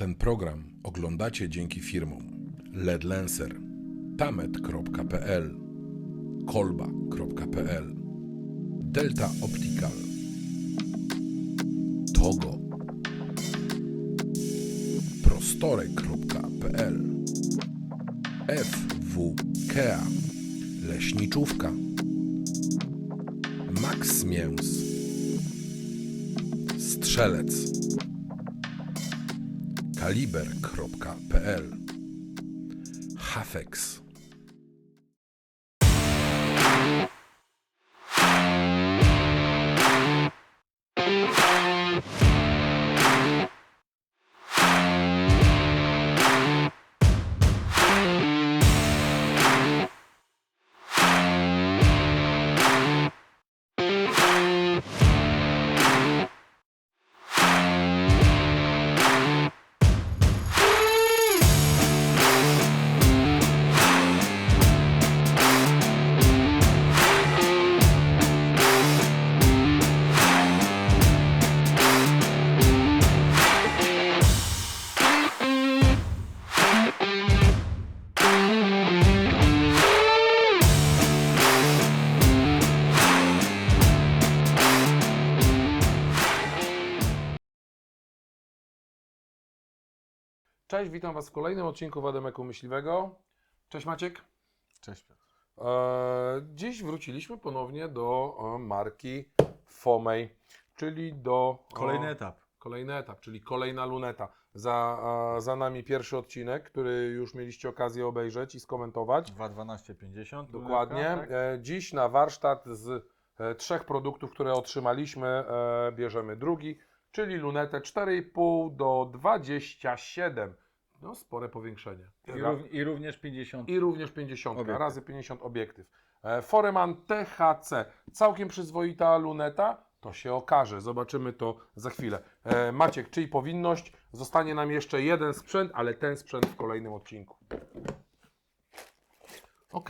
Ten program oglądacie dzięki firmom LED Lancer, tamet.pl, kolba.pl, Delta Optical, Togo, prostore.pl, FWKEA, Leśniczówka, Max Mięs, Strzelec, kaliber.pl Hafex Cześć, witam Was w kolejnym odcinku Wademeku Myśliwego. Cześć Maciek. Cześć Piotr. Eee, dziś wróciliśmy ponownie do e, marki Fomej, czyli do... Kolejny e, etap. Kolejny etap, czyli kolejna luneta. Za, e, za nami pierwszy odcinek, który już mieliście okazję obejrzeć i skomentować. 2.12.50. Dokładnie. Tak? E, Dziś na warsztat z e, trzech produktów, które otrzymaliśmy, e, bierzemy drugi, czyli lunetę 4,5 do 27. No, spore powiększenie. I, rów, I również 50. I również 50, Obiektyw. razy 50 obiektyw. E, Foreman THC, całkiem przyzwoita luneta, to się okaże, zobaczymy to za chwilę. E, Maciek, czyli powinność, zostanie nam jeszcze jeden sprzęt, ale ten sprzęt w kolejnym odcinku. Ok.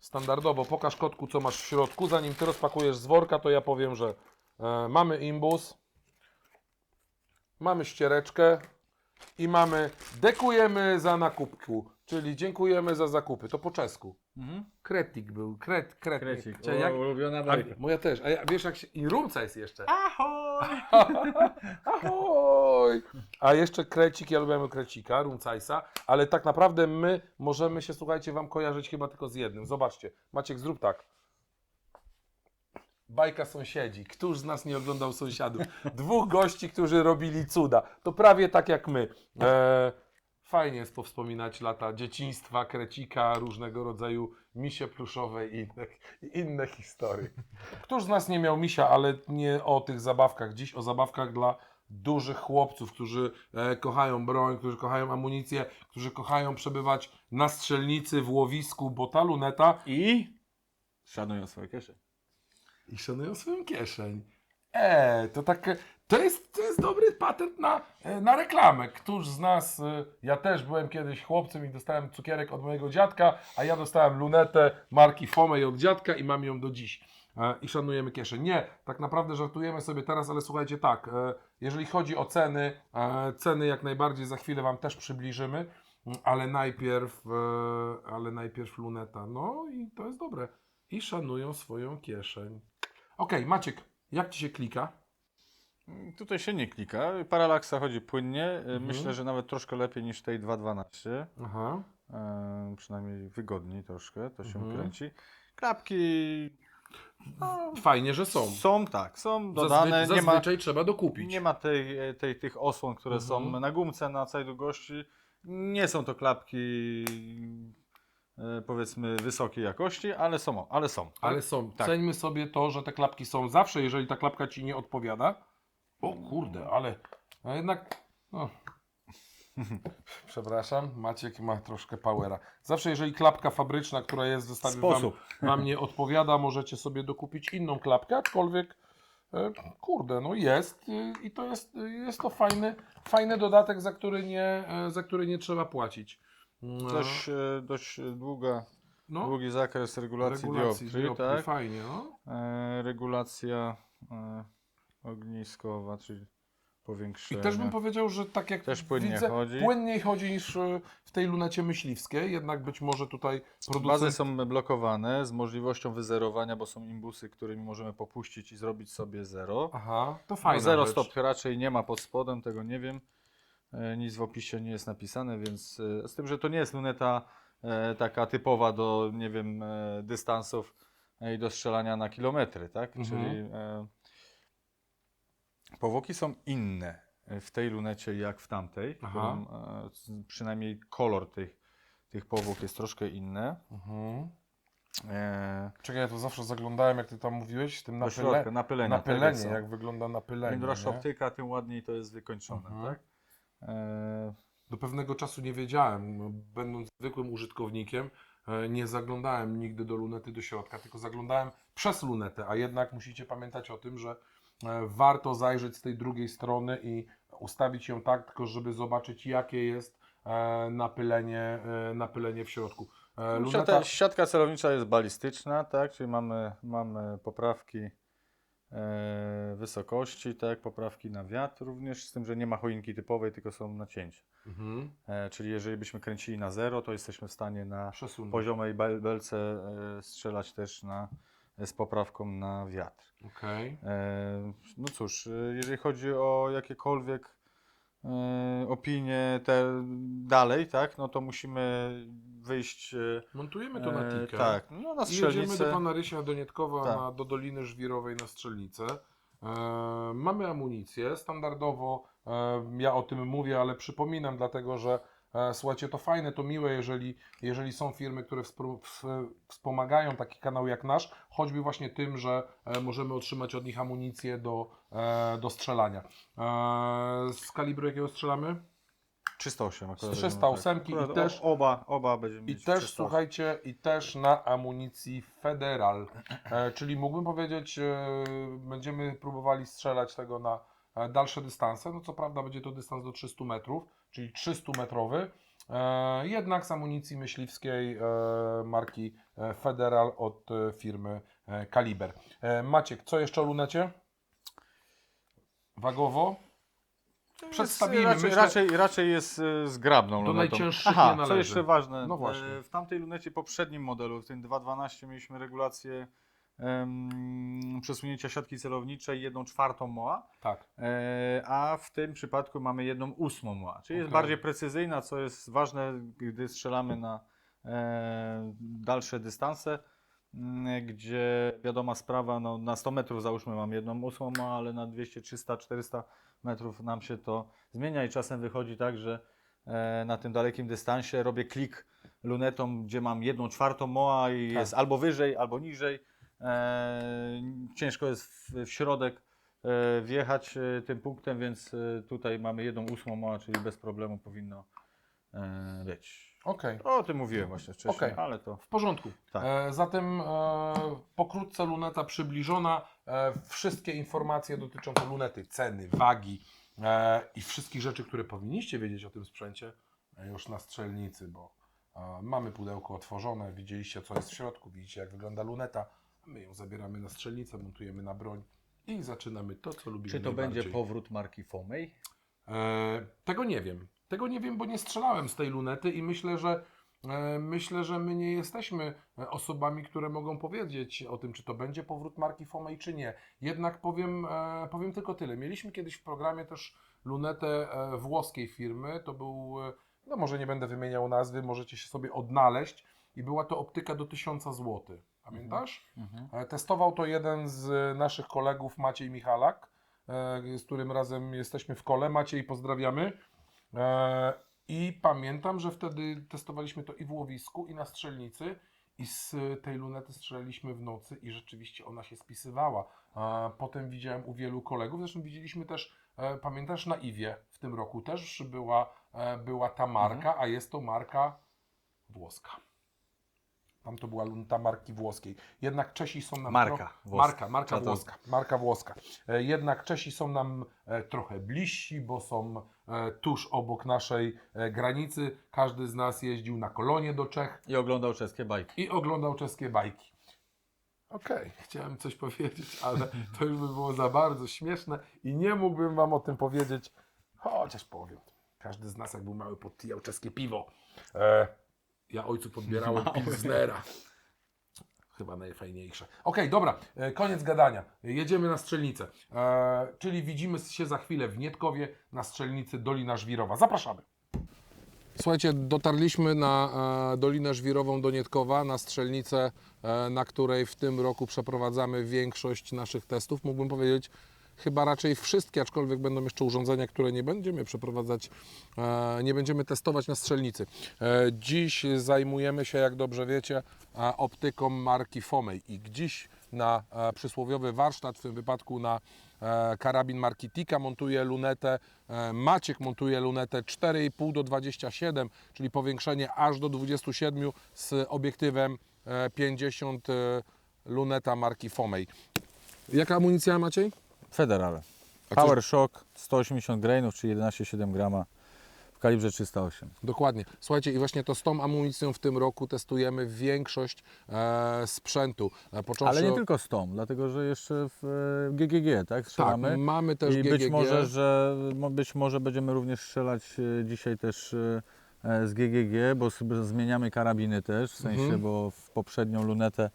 Standardowo, pokaż kotku, co masz w środku. Zanim ty rozpakujesz z worka, to ja powiem, że mamy imbus, mamy ściereczkę, i mamy dekujemy za nakupku, czyli dziękujemy za zakupy. To po czesku. Mhm. Kretik był, kret, kret. Krecik. Czyli jak, ulubiona a, bajka. moja też. A ja, wiesz jak się... I rumca jest jeszcze. Ahoj! Ahoj! A jeszcze krecik, ja lubię krecika, rumcajsa, ale tak naprawdę my możemy się, słuchajcie, wam kojarzyć chyba tylko z jednym. Zobaczcie. Maciek, zrób tak. Bajka sąsiedzi. Któż z nas nie oglądał sąsiadów? Dwóch gości, którzy robili cuda. To prawie tak jak my. E, fajnie jest powspominać lata dzieciństwa, krecika, różnego rodzaju misie pluszowe i inne, inne historie. Któż z nas nie miał misia, ale nie o tych zabawkach. Dziś o zabawkach dla dużych chłopców, którzy e, kochają broń, którzy kochają amunicję, którzy kochają przebywać na strzelnicy, w łowisku, bo ta luneta I szanują swoje kieszenie. I szanują swoją kieszeń. E, to tak, to jest, to jest dobry patent na, e, na reklamę. Któż z nas, e, ja też byłem kiedyś chłopcem i dostałem cukierek od mojego dziadka, a ja dostałem lunetę marki Fomej od dziadka i mam ją do dziś. E, I szanujemy kieszeń. Nie, tak naprawdę żartujemy sobie teraz, ale słuchajcie, tak, jeżeli chodzi o ceny, ceny jak najbardziej za chwilę Wam też przybliżymy, ale najpierw, ale najpierw luneta. No i to jest dobre. I szanują swoją kieszeń. Okej, Maciek, jak Ci się klika? Tutaj się nie klika. Paralaksa chodzi płynnie. Mhm. Myślę, że nawet troszkę lepiej niż tej 2.12. Aha. E, przynajmniej wygodniej troszkę. To się Mhm. kręci. Klapki Fajnie, że są. są, tak, są dodane. Zazwy- nie ma, zazwyczaj trzeba dokupić. Nie ma tej, tej, tych osłon, które Mhm. są na gumce na całej długości. Nie są to klapki e, powiedzmy wysokiej jakości, ale są. Ale są tak? Ale są. Tak. Ceńmy sobie to, że te klapki są zawsze, jeżeli ta klapka Ci nie odpowiada. O kurde, ale a jednak... No. Przepraszam, Maciek ma troszkę powera. Zawsze jeżeli klapka fabryczna, która jest w zestawie wam, Sposób. wam nie odpowiada, możecie sobie dokupić inną klapkę, aczkolwiek e, kurde, no jest e, i to jest, e, jest to fajny, fajny dodatek, za który nie, e, za który nie trzeba płacić. No, Dość, e, dość długa, no, długi zakres regulacji, regulacji dioptrii, dioptrii, tak? fajnie, no. E, regulacja e, ogniskowa, czyli I też bym powiedział, że tak jak Też płynnie widzę, chodzi. płynniej chodzi niż e, w tej lunecie myśliwskiej, jednak być może tutaj Bazy producent... są blokowane z możliwością wyzerowania, bo są imbusy, którymi możemy popuścić i zrobić sobie zero. Aha, to No, fajna zero rzecz. stop raczej nie ma pod spodem, tego nie wiem. E, Nic w opisie nie jest napisane, więc e, z tym, że to nie jest luneta e, taka typowa do, nie wiem, dystansów i do strzelania na kilometry, tak? Mhm. Czyli powłoki są inne w tej lunecie jak w tamtej, którą, przynajmniej kolor tych, tych powłok jest troszkę inny. Mhm. E, Czekaj, ja to zawsze zaglądałem, jak ty tam mówiłeś, tym napyle... napylenia. napylenie, tak, są. jak wygląda napylenie. Im droższa optyka, tym ładniej to jest wykończone, Mhm. tak? E, Do pewnego czasu nie wiedziałem, będąc zwykłym użytkownikiem, e, nie zaglądałem nigdy do lunety do środka, tylko zaglądałem przez lunetę, a jednak musicie pamiętać o tym, że e, warto zajrzeć z tej drugiej strony i ustawić ją tak, tylko żeby zobaczyć jakie jest napylenie, napylenie w środku. Luneta, Siatka, celownicza jest balistyczna, tak? Czyli mamy, mamy poprawki wysokości, tak? Poprawki na wiatr również, z tym, że nie ma choinki typowej, tylko są nacięcia. mhm. E, czyli jeżeli byśmy kręcili na zero, to jesteśmy w stanie na przesunąć. poziomej bel- belce e, strzelać też na, z poprawką na wiatr. Okej. E, No cóż, e, jeżeli chodzi o jakiekolwiek e, opinie te dalej, tak, no to musimy wyjść e, Montujemy to na e, tikę. Tak, no na I jedziemy do strzelnicę. pana Rysia Donietkowa Tak. na, do Doliny Żwirowej na strzelnicę. E, mamy amunicję. Standardowo e, ja o tym mówię, ale przypominam, dlatego że e, słuchajcie, to fajne, to miłe, jeżeli, jeżeli są firmy, które wspomagają taki kanał jak nasz, choćby właśnie tym, że e, możemy otrzymać od nich amunicję do, e, do strzelania. E, z kalibru jakiego strzelamy? 308 akurat. 308 będziemy, i Akurat też- Oba, oba będziemy I też 308. słuchajcie, i też na amunicji Federal. E, czyli mógłbym powiedzieć, e, będziemy próbowali strzelać tego na e, dalsze dystanse. No co prawda będzie to dystans do 300 metrów, czyli 300 metrowy. E, jednak z amunicji myśliwskiej e, marki e, Federal od firmy Kaliber. Maciek, co jeszcze o lunecie? Wagowo? Przedstawimy, Raczej, myślę- raczej, raczej jest zgrabną Do lunetą. najcięższych Aha, nie należy. co jeszcze ważne, No właśnie. w tamtej lunecie poprzednim modelu, w tym 2.12 mieliśmy regulację przesunięcia siatki celowniczej 1 czwartą MOA, Tak. e, a w tym przypadku mamy 1 ósmą MOA, czyli jest Okej. bardziej precyzyjna, co jest ważne, gdy strzelamy na e, dalsze dystanse, m, gdzie wiadoma sprawa, no, na 100 metrów załóżmy mam jedną ósmą MOA, ale na 200, 300, 400 metrów nam się to zmienia i czasem wychodzi tak, że e, na tym dalekim dystansie robię klik lunetą, gdzie mam jedną czwartą MOA i Tak. jest albo wyżej, albo niżej. E, ciężko jest w, środek e, wjechać e, tym punktem, więc tutaj mamy jedną ósmą MOA, czyli bez problemu powinno być. Okej. O tym mówiłem właśnie wcześniej, Okej. ale to W porządku. Tak. E, zatem e, pokrótce luneta przybliżona. E, wszystkie informacje dotyczące lunety, ceny, wagi e, i wszystkich rzeczy, które powinniście wiedzieć o tym sprzęcie e, już na strzelnicy, bo e, mamy pudełko otworzone, widzieliście co jest w środku, widzicie jak wygląda luneta. My ją zabieramy na strzelnicę, montujemy na broń i zaczynamy to, co lubimy czy to będzie najbardziej. powrót marki Fomej? E, tego nie wiem. Tego nie wiem, bo nie strzelałem z tej lunety i myślę, że e, myślę, że my nie jesteśmy e, osobami, które mogą powiedzieć o tym, czy to będzie powrót marki Fomej, czy nie. Jednak powiem, e, powiem tylko tyle. Mieliśmy kiedyś w programie też lunetę e, włoskiej firmy. To był, e, no może nie będę wymieniał nazwy, możecie się sobie odnaleźć. I była to optyka do 1000 zł. Pamiętasz? Mhm. E, Testował to jeden z naszych kolegów, Maciej Michalak, e, z którym razem jesteśmy w kole. Maciej, pozdrawiamy. E, I pamiętam, że wtedy testowaliśmy to i w łowisku, i na strzelnicy. I z tej lunety strzelaliśmy w nocy i rzeczywiście ona się spisywała. Potem widziałem u wielu kolegów, zresztą widzieliśmy też, e, pamiętasz, na Iwie w tym roku też była, e, była ta marka, a jest to marka włoska. Tam to była lunta marki włoskiej. Jednak Czesi są nam. Marka tro- włoska. Marka, marka to- włoska. Marka włoska. E, Jednak Czesi są nam e, trochę bliżsi, bo są e, tuż obok naszej granicy. Każdy z nas jeździł na kolonie do Czech I oglądał czeskie bajki. i oglądał czeskie bajki. Okej, chciałem coś powiedzieć, ale to już by było za bardzo śmieszne i nie mógłbym wam o tym powiedzieć, chociaż powiem. Każdy z nas, jak był mały, podtijał czeskie piwo. E, ja ojcu podbierałem pilsnera. Chyba najfajniejsze. Okej, dobra, e, koniec gadania. Jedziemy na strzelnicę. E, czyli widzimy się za chwilę w Nietkowie na strzelnicy Dolina Żwirowa. Zapraszamy. Słuchajcie, dotarliśmy na e, Dolinę Żwirową do Nietkowa, na strzelnicę, e, na której w tym roku przeprowadzamy większość naszych testów. Mógłbym powiedzieć, chyba raczej wszystkie, aczkolwiek będą jeszcze urządzenia, które nie będziemy przeprowadzać, e, nie będziemy testować na strzelnicy. E, dziś zajmujemy się, jak dobrze wiecie, e, optyką marki Fomej i dziś na przysłowiowy warsztat, w tym wypadku na karabin marki Tika montuje lunetę, Maciek montuje lunetę 4,5 do 27, czyli powiększenie aż do 27 z obiektywem e, 50 e, luneta marki Fomej. Jaka amunicja Maciej? Federal. A Power Shock 180 grainów, czyli 11,7 grama w kalibrze 308. Dokładnie. Słuchajcie, i właśnie to z tą amunicją w tym roku testujemy większość e, sprzętu. E, począwszy Ale nie od- tylko z tą, dlatego że jeszcze w e, GGG, tak? Strzelamy. Tak, mamy też I GGG. być może, że mo- być może będziemy również strzelać e, dzisiaj też e, e, z GGG, bo zmieniamy karabiny też, w sensie, Mhm. bo w poprzednią lunetę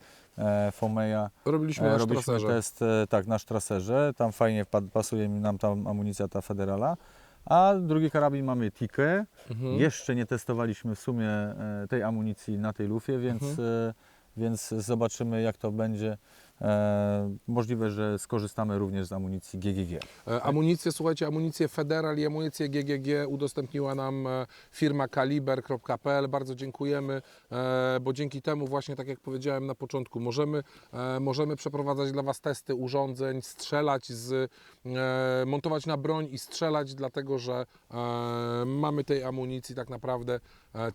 Fomeja Robiliśmy e, na robiliśmy traserze. test e, tak, na sztraserze, tam fajnie pasuje nam ta amunicja ta Federala. A drugi karabin mamy Tikę. Mhm. Jeszcze nie testowaliśmy w sumie e, tej amunicji na tej lufie, więc, Mhm. e, więc zobaczymy jak to będzie. E, możliwe, że skorzystamy również z amunicji GGG. E, Amunicję, słuchajcie, amunicję Federal i amunicję GGG udostępniła nam e, firma kaliber.pl. Bardzo dziękujemy, e, bo dzięki temu właśnie, tak jak powiedziałem na początku, możemy, e, możemy przeprowadzać dla Was testy urządzeń, strzelać, z, e, montować na broń i strzelać, dlatego że e, mamy tej amunicji tak naprawdę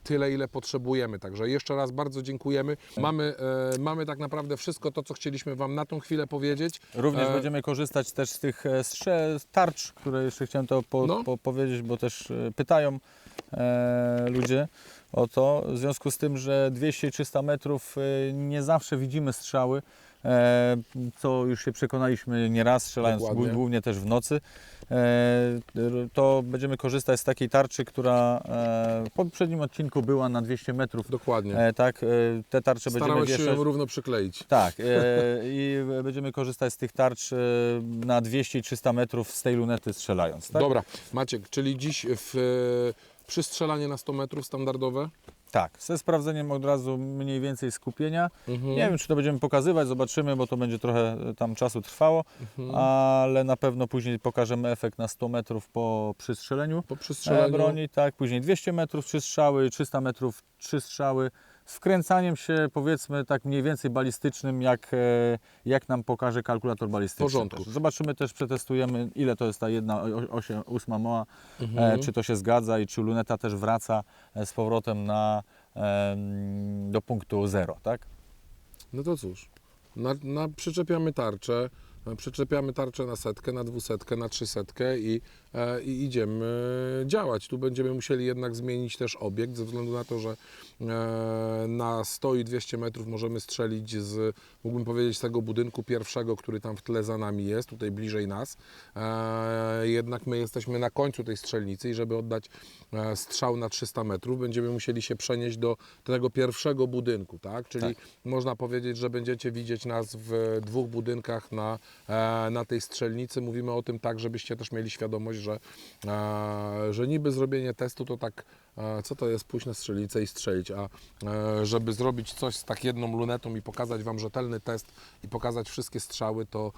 tyle, ile potrzebujemy. Także jeszcze raz bardzo dziękujemy. Mamy, e, mamy tak naprawdę wszystko to, co chcieliśmy Wam na tą chwilę powiedzieć. Również E, będziemy korzystać też z tych e, strze- tarcz, które jeszcze chciałem to po, No. po, powiedzieć, bo też e, pytają e, ludzie o to. W związku z tym, że 200 i 300 metrów e, nie zawsze widzimy strzały, e, co już się przekonaliśmy nieraz, strzelając Dokładnie. głó- głównie też w nocy. E, to będziemy korzystać z takiej tarczy, która e, w poprzednim odcinku była na 200 metrów. Dokładnie. Tak, te tarcze będziemy się wieszać. ją równo przykleić. Tak, i będziemy korzystać z tych tarcz na 200 i 300 metrów z tej lunety strzelając. Tak? Dobra, Maciek, czyli dziś w, przystrzelanie na 100 metrów standardowe? Tak, ze sprawdzeniem od razu mniej więcej skupienia. Mhm. Nie wiem, czy to będziemy pokazywać, zobaczymy, bo to będzie trochę e, tam czasu trwało, Mhm. ale na pewno później pokażemy efekt na 100 metrów po przystrzeleniu Po e, przystrzelaniu broni, tak, później 200 metrów trzy strzały, 300 metrów trzy strzały, z wkręcaniem się powiedzmy tak mniej więcej balistycznym, jak, e, jak nam pokaże kalkulator balistyczny. W porządku. Też. Zobaczymy też, przetestujemy ile to jest ta jedna osiem, ósma Mhm. e, czy to się zgadza i czy luneta też wraca e, z powrotem na, do punktu zero, tak? No to cóż, na, na, przyczepiamy tarczę, przyczepiamy tarczę na setkę, na dwusetkę, na trzysetkę i, i idziemy działać. Tu będziemy musieli jednak zmienić też obiekt, ze względu na to, że e, na 100 i 200 metrów możemy strzelić z, mógłbym powiedzieć, z tego budynku pierwszego, który tam w tle za nami jest, tutaj bliżej nas. E, jednak my jesteśmy na końcu tej strzelnicy i żeby oddać e, strzał na 300 metrów, będziemy musieli się przenieść do tego pierwszego budynku, tak? Czyli można powiedzieć, że będziecie widzieć nas w dwóch budynkach na, e, na tej strzelnicy. Mówimy o tym tak, żebyście też mieli świadomość, że, że niby zrobienie testu to tak, co to jest pójść na strzelnicę i strzelić, a żeby zrobić coś z tak jedną lunetą i pokazać Wam rzetelny test i pokazać wszystkie strzały, to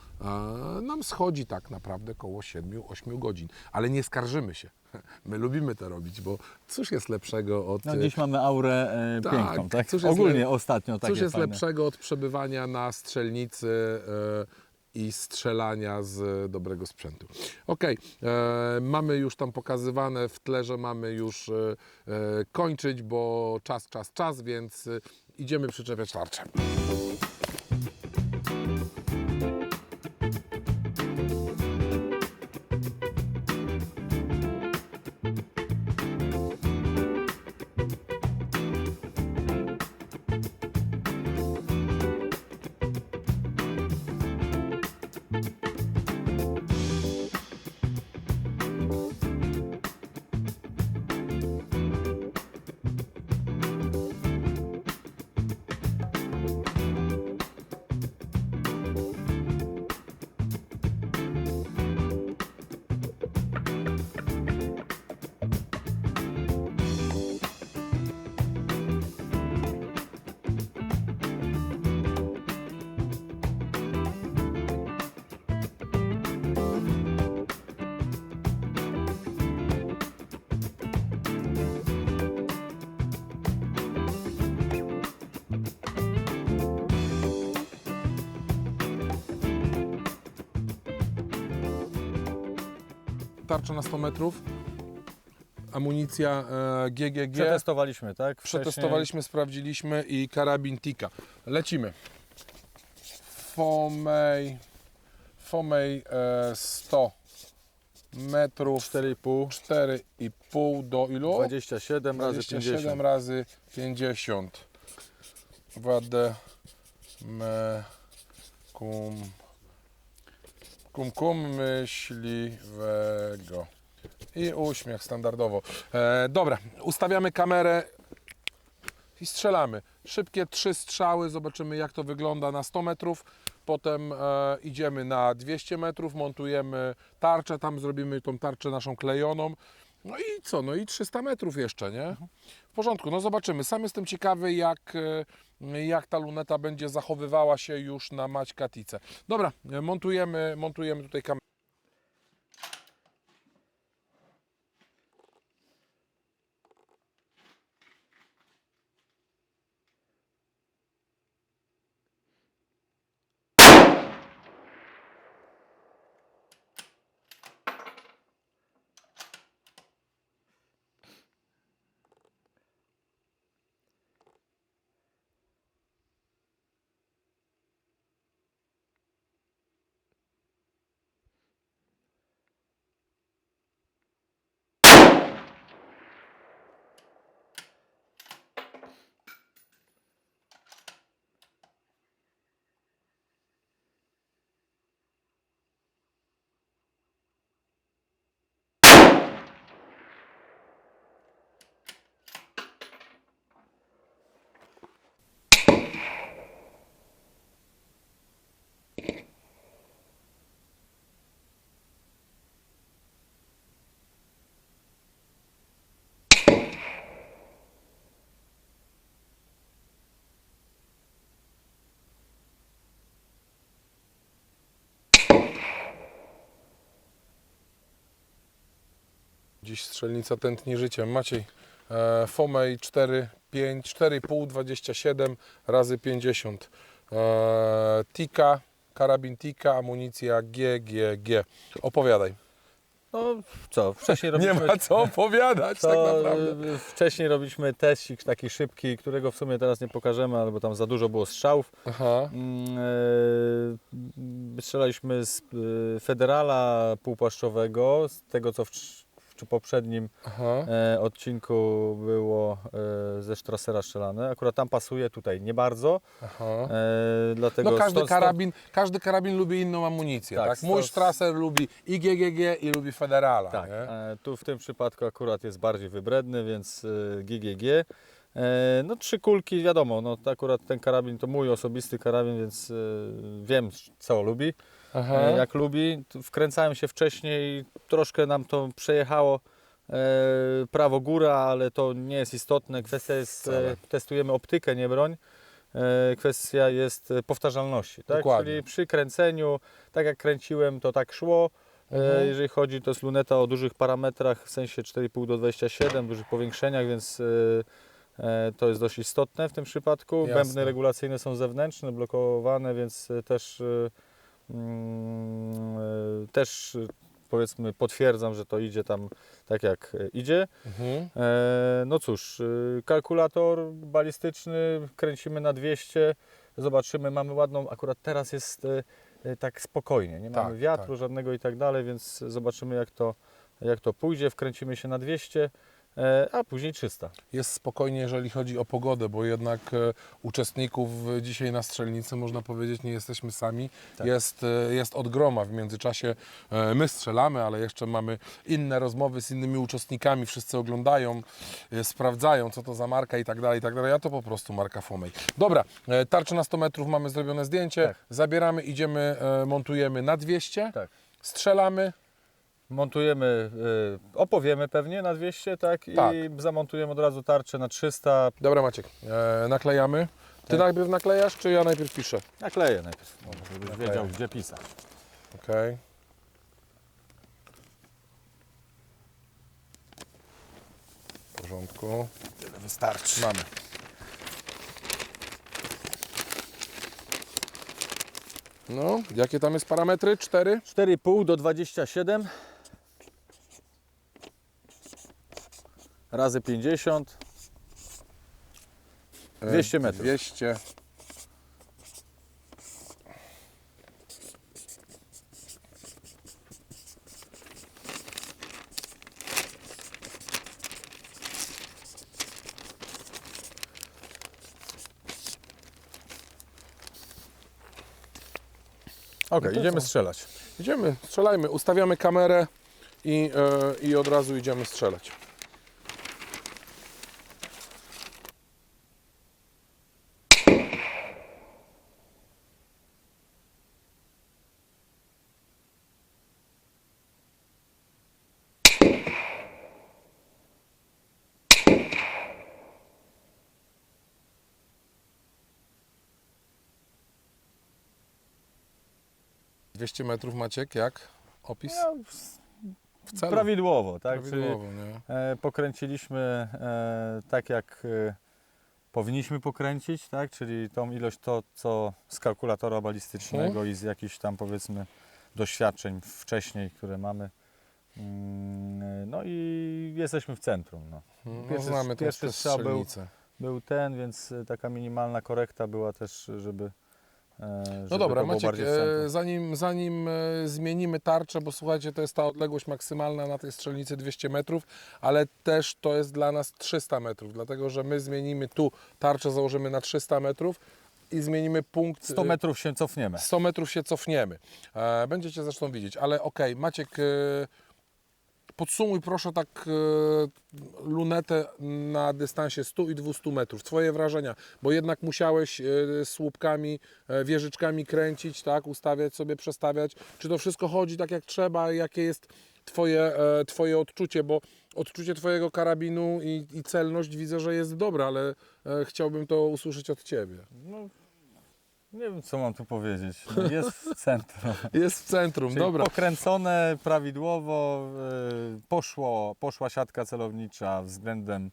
nam schodzi tak naprawdę około 7-8 godzin. Ale nie skarżymy się. My lubimy to robić, bo cóż jest lepszego od... No, dziś mamy aurę e, tak, piękną, tak? cóż jest Ogólnie le- ostatnio takie Cóż jest fajne. lepszego od przebywania na strzelnicy e, i strzelania z dobrego sprzętu. Okej, e, mamy już tam pokazywane w tle, że mamy już e, e, kończyć, bo czas, czas, czas, więc e, idziemy przyczepiać tarczę. Tarcza na 100 metrów, amunicja e, GGG. Przetestowaliśmy, tak? Wcześniej- Przetestowaliśmy, sprawdziliśmy i karabin Tika. Lecimy. Fomej, Fomej e, 100 metrów, 4,5, 4,5 do ilu? 27 razy 27 50. razy 50. Wadę me kum kum kum myśliwego. I uśmiech standardowo. E, dobra, ustawiamy kamerę i strzelamy. Szybkie trzy strzały, zobaczymy jak to wygląda na 100 metrów. Potem e, idziemy na 200 metrów, montujemy tarczę, tam zrobimy tą tarczę naszą klejoną. No i co? No i 300 metrów jeszcze, nie? W porządku, no zobaczymy. Sam jestem ciekawy, jak, e, jak ta luneta będzie zachowywała się już na Maćkatice. Dobra, montujemy, montujemy tutaj kamerę. Dziś strzelnica tętni życiem. Maciej, e, Fomej 4, 5, 4,5, 27 razy 50. E, Tika, karabin Tika, amunicja GGG. Opowiadaj. No co, wcześniej Nie robiliśmy... ma co opowiadać tak To naprawdę. wcześniej robiliśmy teścik taki szybki, którego w sumie teraz nie pokażemy, albo tam za dużo było strzałów. Aha, Mm, e, Strzelaliśmy z e, federala półpłaszczowego, z tego co w, w poprzednim e, odcinku było e, ze Strassera strzelane. Akurat tam pasuje, tutaj nie bardzo. E, dlatego No każdy stąd- karabin, każdy karabin lubi inną amunicję, tak? Tak, Mój Strasser lubi i GGG i lubi Federala, Tak, nie? e, tu w tym przypadku akurat jest bardziej wybredny, więc e, GGG. E, No trzy kulki, wiadomo, no to akurat ten karabin to mój osobisty karabin, więc e, wiem co lubi. Aha. E, jak lubi. Wkręcałem się wcześniej, troszkę nam to przejechało e, prawo góra, ale to nie jest istotne. Kwestia jest, Wcale. e, testujemy optykę, nie broń. Kwestia jest powtarzalności, tak? Dokładnie. Czyli przy kręceniu, tak jak kręciłem, to tak szło. Mhm. Jeżeli chodzi, to jest luneta o dużych parametrach, w sensie 4,5 do 27, dużych powiększeniach, więc to jest dość istotne w tym przypadku. Jasne. Bębny regulacyjne są zewnętrzne, blokowane, więc też Też e, powiedzmy potwierdzam, że to idzie tam tak jak e, idzie. Mhm. E, No cóż, e, kalkulator balistyczny kręcimy na 200, zobaczymy, mamy ładną, akurat teraz jest e, e, tak spokojnie, nie mamy Tak, wiatru żadnego i tak dalej, więc zobaczymy jak to, jak to pójdzie, wkręcimy się na 200, e, a później 300. jest spokojnie, jeżeli chodzi o pogodę, bo jednak e, uczestników e, dzisiaj na strzelnicy, można powiedzieć, nie jesteśmy sami. Tak. Jest, e, jest od groma. W międzyczasie e, my strzelamy, ale jeszcze mamy inne rozmowy z innymi uczestnikami. Wszyscy oglądają, e, sprawdzają, co to za marka i tak dalej, i tak dalej. Ja to po prostu marka Fomej. Dobra, e, tarczy na 100 metrów, mamy zrobione zdjęcie. Tak. Zabieramy, idziemy, e, montujemy na 200. Tak. Strzelamy. Montujemy, y, opowiemy pewnie na 200, tak? I Tak. zamontujemy od razu tarczę na 300. Dobra Maciek, e, naklejamy. Ty Tak. najpierw naklejasz, czy ja najpierw piszę? Nakleję najpierw, żebyś Nakleję. wiedział gdzie pisać. Okej. W porządku. Tyle wystarczy. Mamy. No, jakie tam jest parametry? 4? 4,5 do 27. razy 50. 200 metrów. 200. Ok, No to idziemy co? strzelać. Idziemy, strzelajmy, ustawiamy kamerę i, e, i od razu idziemy strzelać. Dwieście metrów Maciek, jak? Opis? No, W celu. prawidłowo, tak? Czyli Prawidłowo, nie? e, pokręciliśmy e, tak, jak e, powinniśmy pokręcić, tak? Czyli tą ilość to, co z kalkulatora balistycznego Mhm. i z jakichś tam powiedzmy doświadczeń wcześniej, które mamy. Mm, No i jesteśmy w centrum. No. No, Pierwszy- znamy tą pierwszy strzał był-. Był ten, więc e, taka minimalna korekta była też, żeby. E, No dobra, Maciek, e, zanim, zanim e, zmienimy tarczę, bo słuchajcie, to jest ta odległość maksymalna na tej strzelnicy 200 metrów, ale też to jest dla nas 300 metrów, dlatego że my zmienimy tu tarczę, założymy na 300 metrów i zmienimy punkt. 100 e, metrów się cofniemy. 100 metrów się cofniemy. Będziecie zresztą widzieć, ale okej, Maciek, e, podsumuj proszę tak e, lunetę na dystansie 100 i 200 metrów. Twoje wrażenia, bo jednak musiałeś e, słupkami, e, wieżyczkami kręcić, tak, ustawiać sobie, przestawiać. Czy to wszystko chodzi tak jak trzeba? Jakie jest Twoje, e, twoje odczucie, bo odczucie Twojego karabinu i, i celność widzę, że jest dobra, ale e, chciałbym to usłyszeć od Ciebie. No, nie wiem, co mam tu powiedzieć. No, Jest w centrum. Jest w centrum, Czyli dobra. pokręcone prawidłowo, y, poszło, poszła siatka celownicza względem,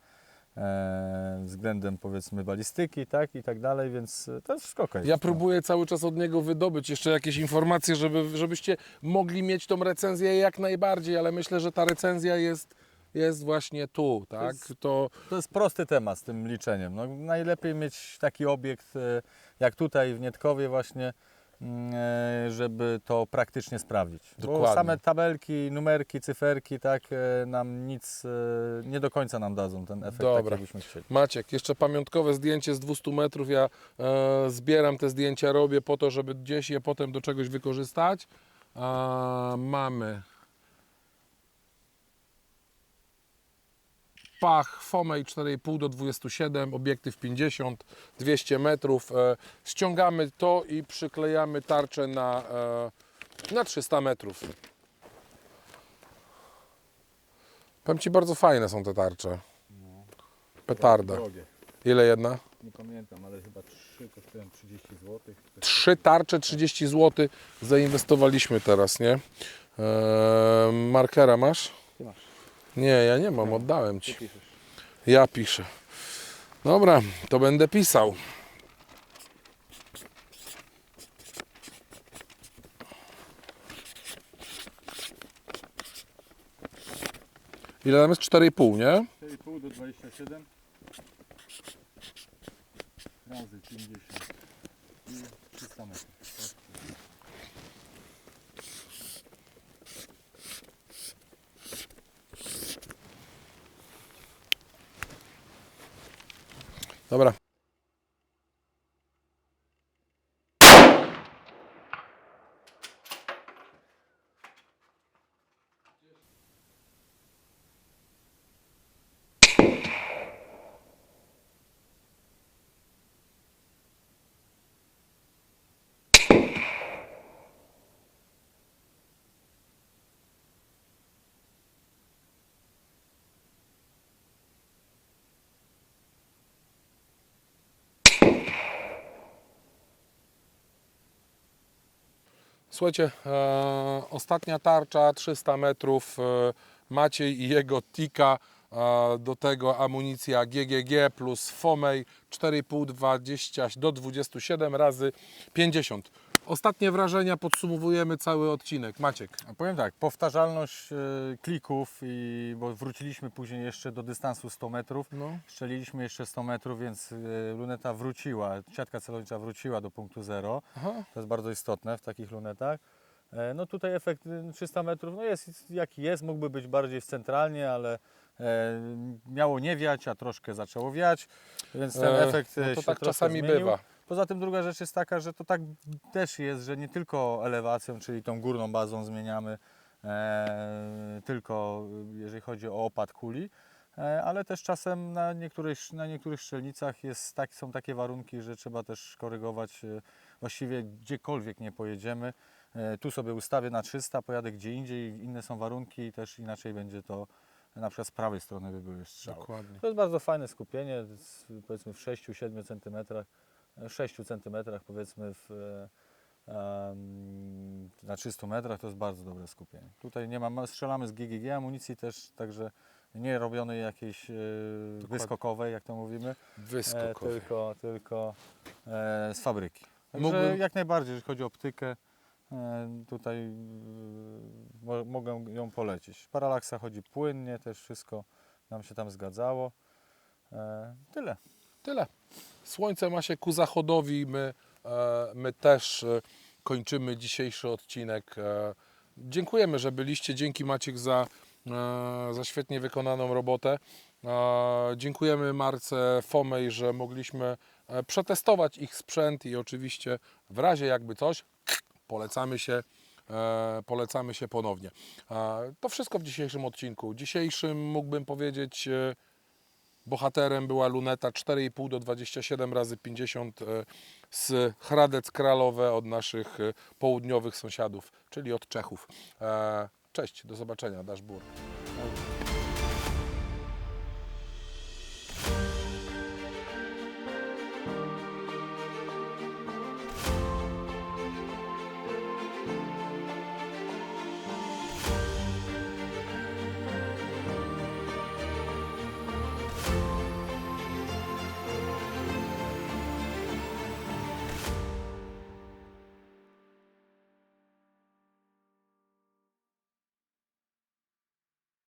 e, względem powiedzmy balistyki, tak i tak dalej, więc to jest wszystko okej. Ja próbuję cały czas od niego wydobyć jeszcze jakieś informacje, żeby, żebyście mogli mieć tą recenzję jak najbardziej, ale myślę, że ta recenzja jest, jest właśnie tu, tak? jest- To, To jest prosty temat z tym liczeniem. No, najlepiej mieć taki obiekt e, jak tutaj w Nietkowie właśnie, mm, e, żeby to praktycznie sprawdzić. Bo Dokładnie. same tabelki, numerki, cyferki, tak e, nam nic, e, nie do końca nam dadzą ten efekt, Dobra. jakbyśmy chcieli. Maciek, jeszcze pamiątkowe zdjęcie z 200 metrów. Ja e, zbieram te zdjęcia, robię po to, żeby gdzieś je potem do czegoś wykorzystać. A, mamy pach Fomej 4,5 do 27, obiektyw 50, 200 metrów. E, ściągamy to i przyklejamy tarczę na, e, na 300 metrów. Powiem Ci, bardzo fajne są te tarcze. Petarda. Ile jedna? Nie pamiętam, ale chyba trzy kosztują 30 zł. Trzy tarcze 30 zł zainwestowaliśmy teraz, nie? Eee, markera masz? Ty masz. Nie, ja nie mam, oddałem ci. Ja piszę. Dobra, to będę pisał. Ile tam jest? 4,5, nie? 4,5 do 27 razy 50 i 300 metrów. Dobra. Słuchajcie, e, ostatnia tarcza 300 metrów. E, Maciej i jego Tika. E, do tego amunicja GGG plus Fomej 4,5 20 do 27 razy 50. ostatnie wrażenia, podsumowujemy cały odcinek. Maciek. A Powiem tak, powtarzalność e, klików, i, bo wróciliśmy później jeszcze do dystansu 100 metrów. No. Strzeliliśmy jeszcze 100 metrów, więc e, luneta wróciła, siatka celownicza wróciła do punktu zero. Aha. To jest bardzo istotne w takich lunetach. E, No tutaj efekt y, 300 metrów no jest jaki jest, mógłby być bardziej w centralnie, ale e, miało nie wiać, a troszkę zaczęło wiać, więc ten E, efekt no e, to się tak czasami zmienił. bywa. Poza tym druga rzecz jest taka, że to tak też jest, że nie tylko elewacją, czyli tą górną bazą zmieniamy, e, tylko jeżeli chodzi o opad kuli, e, ale też czasem na niektórych, na niektórych strzelnicach jest tak, są takie warunki, że trzeba też korygować e, właściwie gdziekolwiek nie pojedziemy. E, tu sobie ustawię na 300, pojadę gdzie indziej, inne są warunki i też inaczej będzie to na przykład z prawej strony by były strzały. Dokładnie. To jest bardzo fajne skupienie, powiedzmy w 6-7 cm, 6 cm powiedzmy w, e, na 300 metrach to jest bardzo dobre skupienie. Tutaj nie ma, strzelamy z GGG amunicji też, także nie robionej jakiejś e, wyskokowej, jak to mówimy, e, Wyskokowy. tylko, tylko e, z fabryki. Także Mógłbym- jak najbardziej, jeżeli chodzi o optykę, tutaj mo, mogę ją polecić. Paralaksa chodzi płynnie, też wszystko nam się tam zgadzało. Tyle. Tyle. Słońce ma się ku zachodowi. My, e, my też e, kończymy dzisiejszy odcinek. E, dziękujemy, że byliście. Dzięki Maciek za, za świetnie wykonaną robotę. Dziękujemy Marce Fomej, że mogliśmy przetestować ich sprzęt i oczywiście w razie jakby coś polecamy się. Polecamy się ponownie. To wszystko w dzisiejszym odcinku. Dzisiejszym mógłbym powiedzieć Bohaterem była luneta 4,5 do 27 razy 50 e, z Hradec Kralowe od naszych e, południowych sąsiadów, czyli od Czechów. E, Cześć, do zobaczenia, Dashbur.